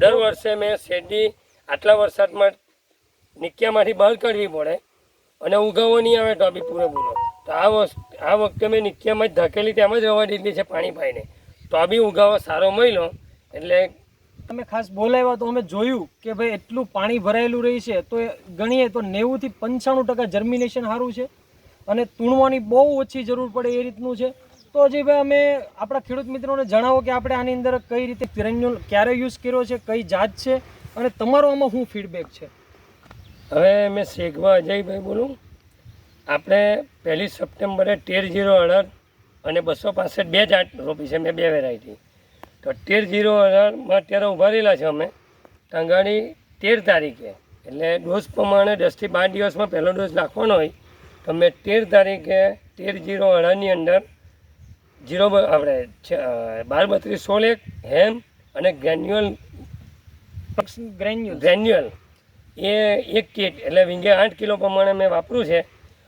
દર વર્ષે મેં શેરડી આટલા વરસાદમાં નિક્યામાંથી બહાર કાઢવી પડે અને ઉગાવો નહીં આવે બી પૂરેપૂરો. તો આ આ વખતે મેં નિક્યામાં જ ધકેલી તેમ જ રવા દીધી છે પાણી પાઈને. તો બી ઉગાવો સારો મળ્યો. એટલે તમે ખાસ બોલાવ્યા તો અમે જોયું કે ભાઈ એટલું પાણી ભરાયેલું રહી છે, તો ગણીએ તો નેવુંથી પંચાણું ટકા જર્મિનેશન સારું છે અને તૂણવાની બહુ ઓછી જરૂર પડે એ રીતનું છે. તો હજી ભાઈ અમે આપણા ખેડૂત મિત્રોને જણાવો કે આપણે આની અંદર કઈ રીતે ગ્રેન્યુલ ક્યારે યુઝ કર્યો છે, કઈ જાત છે અને તમારો આમાં શું ફીડબેક છે? હવે મેં શેખવા અજયભાઈ બોલું. આપણે પહેલી સપ્ટેમ્બરે તેર જીરો અઢાર અને બસો પાસઠ બે જાત રોપી છે, મેં બે વેરાયટી તો તેર જીરો અઢારમાં અત્યારે ઊભા રહેલા છે અમે. ટંગાણી તેર તારીખે. એટલે ડોઝ પ્રમાણે દસથી બાર દિવસમાં પહેલો ડોઝ નાખવાનો હોય. તો મેં તેર તારીખે તેર જીરો અઢારની અંદર જીરો આપણે બાર બત્રીસ સોળ એક હેમ અને ગ્રેન્યુઅલ ગ્રેન્યુલ. ગ્રેન્યુઅલ એ એક કીટ એટલે વિંગે આઠ કિલો પ્રમાણે મેં વાપર્યું છે.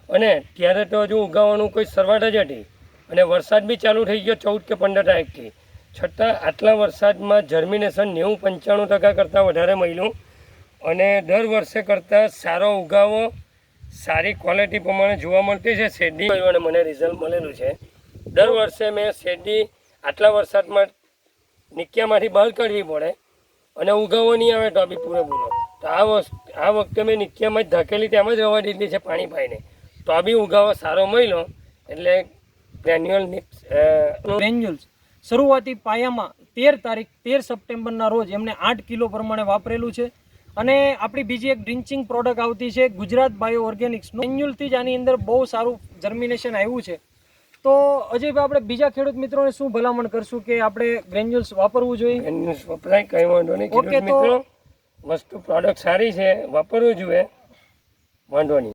અને ત્યારે તો હજુ ઉગાવવાનું કોઈ સરવાટ જ હતી. અને વરસાદ બી ચાલુ થઈ ગયો ચૌદ કે પંદર તારીખથી. છતાં આટલા વરસાદમાં જર્મિનેશન નેવું પંચાણું ટકા કરતાં વધારે મળ્યું. અને દર વર્ષે કરતાં સારો ઉગાવો સારી ક્વોલિટી પ્રમાણે જોવા મળતી છે. શેરડી અને મને રિઝલ્ટ મળેલું છે. દર વર્ષે મેં શેરડી આટલા વરસાદમાં નિક્યામાંથી બહાર કાઢવી પડે અને ઉગાવો નહીં આવે બી પૂરેપૂરો. તો આ આ વખતે મેં નિક્યામાં જ ધકેલી તેમ જ રવા દીધી છે પાણી પાઈને. તો બી ઉગાવો સારો મળ્યો એટલે ગ્રેન્યુઅલ ગ્રેન્યુલ્સ શરૂઆતી પાયામાં તેર તારીખ, તેર સપ્ટેમ્બરના રોજ એમને આઠ કિલો પ્રમાણે વાપરેલું છે. અને આપણી બીજી એક ડ્રિન્ચિંગ પ્રોડક્ટ આવતી છે ગુજરાત બાયો ઓર્ગેનિક્સનું ગ્રેન્યુલથી જ આની અંદર બહુ સારું જર્મિનેશન આવ્યું છે. તો અજયભાઈ આપણે બીજા ખેડૂત મિત્રોને શું ભલામણ કરશું કે આપણે ગ્રેન્યુલ્સ વાપરવું જોઈએ? ગ્રેન્યુલ્સ વપરાય કંઈ વાંધો નહીં. ખેડૂત મિત્રો વસ્તુ પ્રોડક્ટ સારી છે વાપરવું જોઈએ. વાંધો નહીં.